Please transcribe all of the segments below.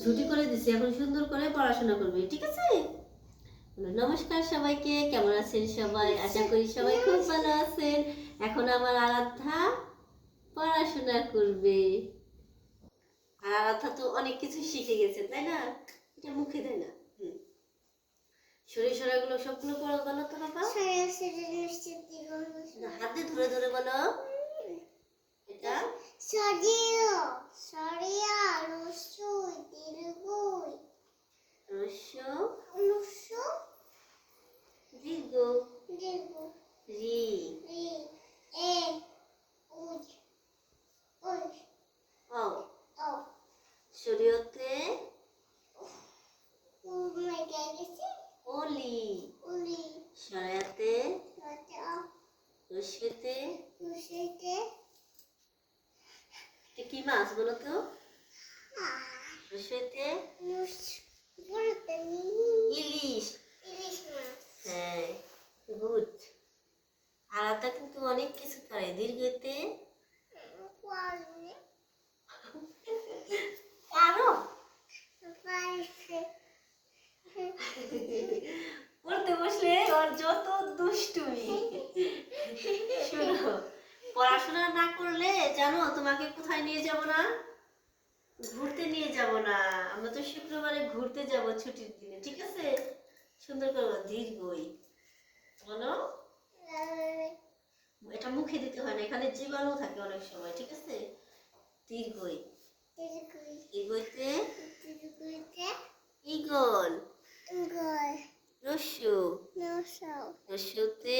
ঝুটি করে দিছি এখন সুন্দর করে পড়াশোনা করবে। ঠিক আছে? নমস্কার সবাইকে কেমন আছেন সবাই? আশা করি সবাই খুব ভালো আছেন। এখন আমার আরাধ্যা পড়াশোনা করবে। আর আরাধ্যা তো অনেক কিছু শিখে গেছে তাই না? এটা মুখে দেয় না। শরীর সরাগুলো সবগুলো পড়ো বলো তো বাবা। হাত ধরে ধরে বলো। রস্য দীর্ঘ? রি। ও শরীয়তে অলি সরায়াতে রস্যতে এটা কি মাছ বলো তো রস্যতে ইলিশ। হ্যাঁ গুড। আলাদা কিন্তু অনেক কিছু করে দীর্ঘতে। জানো তোমাকে কোথায় নিয়ে যাব না? ঘুরতে নিয়ে যাব না। আমরা তো শুক্রবারে ঘুরতে যাব ছুটির দিনে ঠিক আছে? সুন্দর করে বলো, দীর্ঘই বলো। এটা মুখে দিতে হয় না এখানে জীবাণু থাকে অনেক সময় ঠিক আছে? দীর্ঘই দীর্ঘইতে ইগল রস্যু রস্যুতে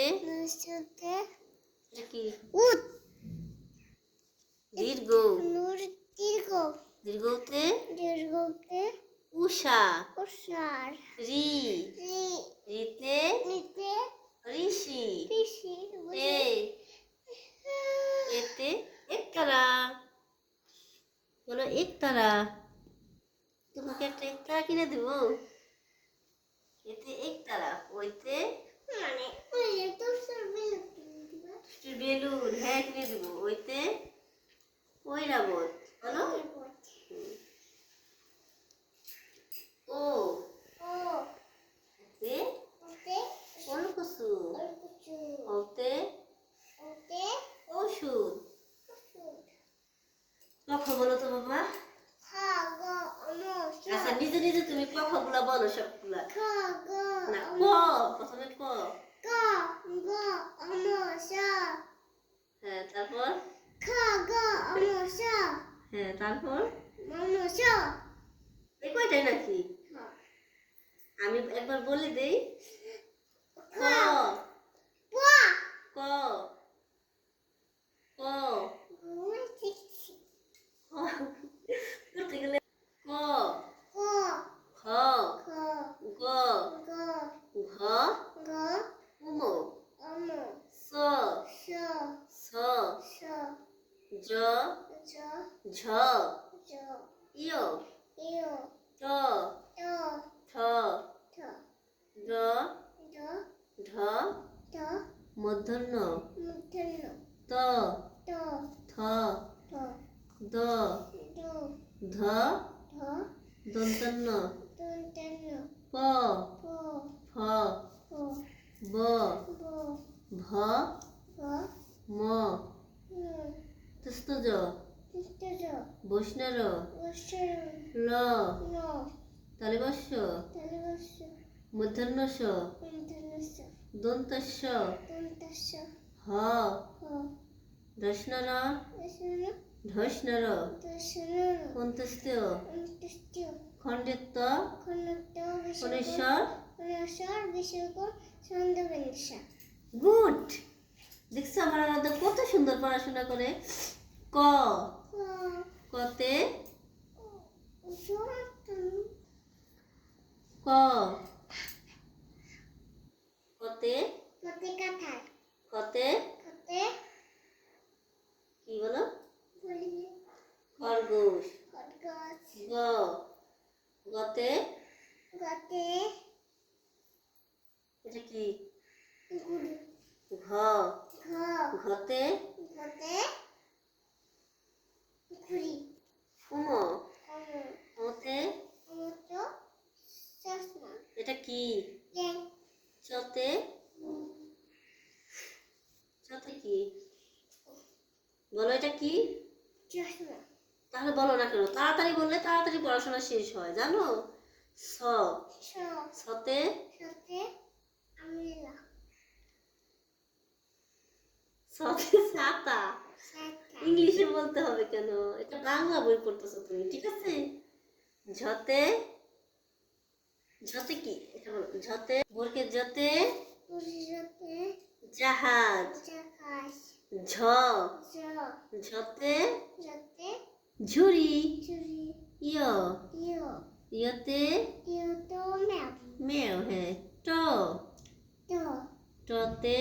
এটা কি? দীর্ঘ। দীর্ঘতে উষা। রি। রিতে? ঋষি। এ। এতে একতারা। বলো একতারা। তোমাকে একটা একতারা কিনে দেব। এতে একতারা ওইতে? মানে বেলুন হ্যাঁ কিনে দেবো। ওইতে? ঐরাবত বলো। ও। ওতে ওষুধ। বলো তো বাবা। আচ্ছা নিজে নিজে তুমি কখগুলা বলো সবগুলা। না ক? প্রথমে ক। হ্যাঁ তারপর? হ্যাঁ তারপর? এই কয়টাই নাকি? আমি একবার বলে দেই ক ক ক ক করতে গেলে ক খ গ ঘ উম স স জ ঝ ইয় ট ঠ ড ঢ মূর্ধন্য ত থ দ ধ দন্তন্য প ফ ব ভ ম তুস্তজ বৈষ্ণর ল তালিবস্য মূর্ধন্যস দন্তস্য হ। দশনর ঢস্নর কন্তস্ত খণ্ডিত কনেশ্বর গুড। দেখছ আমার আলাদা কত সুন্দর পড়াশোনা করে। ক। কতে। ক কতে কতে কি বলো খরগোশ গ গতে এটা কি? ঘ। ঘতে? উম। ওতে এটা কি? চতে? চতে কি? বলো এটা কি? তাহলে বলো না কেন? তাড়াতাড়ি বললে তাড়াতাড়ি পড়াশোনা শেষ হয় জানো? স। সতে? সতে? ছাতা ইংলিশে বলতে হবে কেন? এটা বাংলা বই পড়তেছো তুমি ঠিক আছে? ঝতে ঝতে কি? এটা বলো ঝতে বর্গের ঝতে জাহাজ ঝ ঝতে ঝুড়ি ইয় ইয়তে মেয় হ্যাঁ ট টতে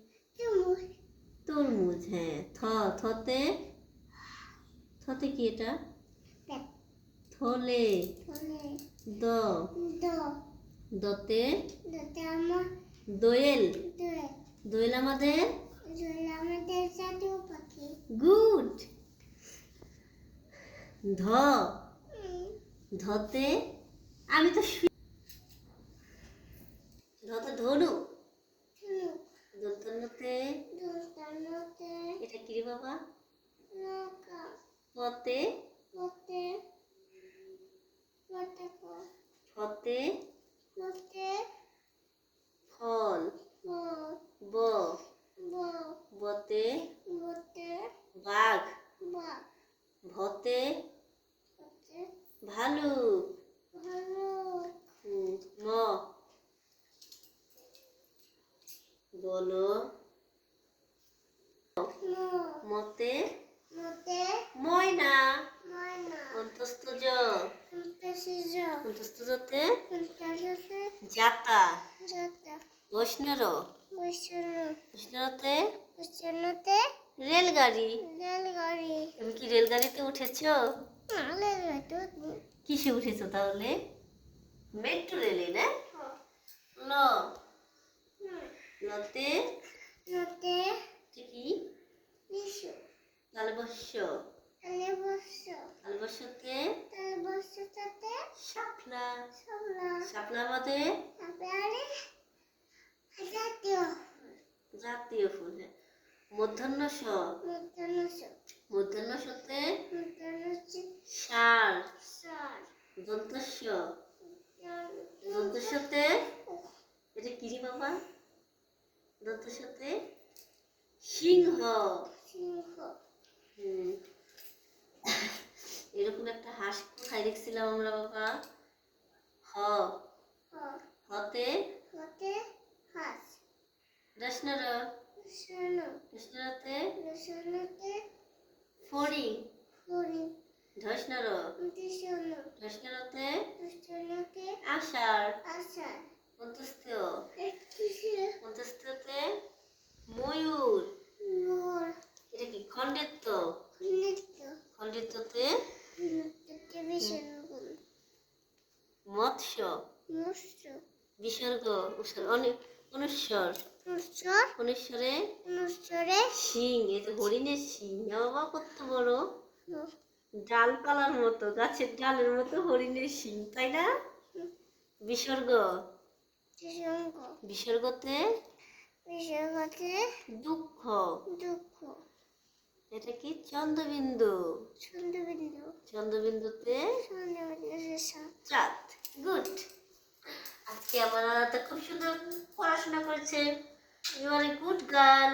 হ্যাঁ থ, থতে থতে কি এটা? থলে। দ। দতে। দোয়েল। দোয়েল আমাদের? গুড। ধ। ধতে। আমি তো শুই- ধতে ধনু দন্তন্নতে দুর্দানতে এটা কি রে বাবা নৌকা পতে পথে পতাকা ফতে পথে ফল পথ ব ব বতে বতে বাঘ বা ভতে পথে ভালুক ভালো হুম, ম বলো ন মতে মতে ময়না ময়না অন্তস্থ জ সন্তোষিজ অন্তস্থ জতে সন্তোষে জাতা যাতা বৈষ্ণর বৈষ্ণু বৈষ্ণরতে বৈষ্ণুতে রেলগাড়ি? রেলগাড়ি। তুমি কি রেলগাড়িতে উঠেছো? রেলগাড়ি কিসে উঠেছো তাহলে? মেট্রো রেলে না? ল লতে এটা কি? তালবস্য তালে বস্য তালে বস্যটাতে শাপলা। সবলা শাপলা আমাদের তারপরে জাতীয় জাতীয় ফুল। মধ্যাহ্ন স মুদ্রানস মধ্যাহ্ন সতে মুদ্রানস সার। সার। দন্তস্য। দন্তস্যতে এটা কি রে বাবা? দন্তস্যতে সিংহ। সিংহ। হুম। এরকম একটা হাঁস কোথায় দেখছিলাম আমরা বাবা? হ। হতে? হতে হাস। রসনতে ফড়িং। ধসনর ধসনরতে রসনতে আষাঢ়। আষাঢ়। অন্তস্থ উৎসর্গ, অনি- অনুস্বর। অনুস্বর? অনুস্বরে অনুস্বরে? শিং এই যে হরিণের শিং বাবা কত বড়। ডালপালার মতো গাছের ডালের মতো হরিণের শিং তাই না? বিসর্গ। বিসর্গতে বিসর্গতে দুঃখ। দুঃখ। এটা কি? চন্দ্রবিন্দু। ছন্দবিন্দু চন্দ্রবিন্দুতে ছন্দবিন্দু চাঁদ গুড। আজকে আমার খুব সুন্দর পড়াশোনা করেছে। You are a good girl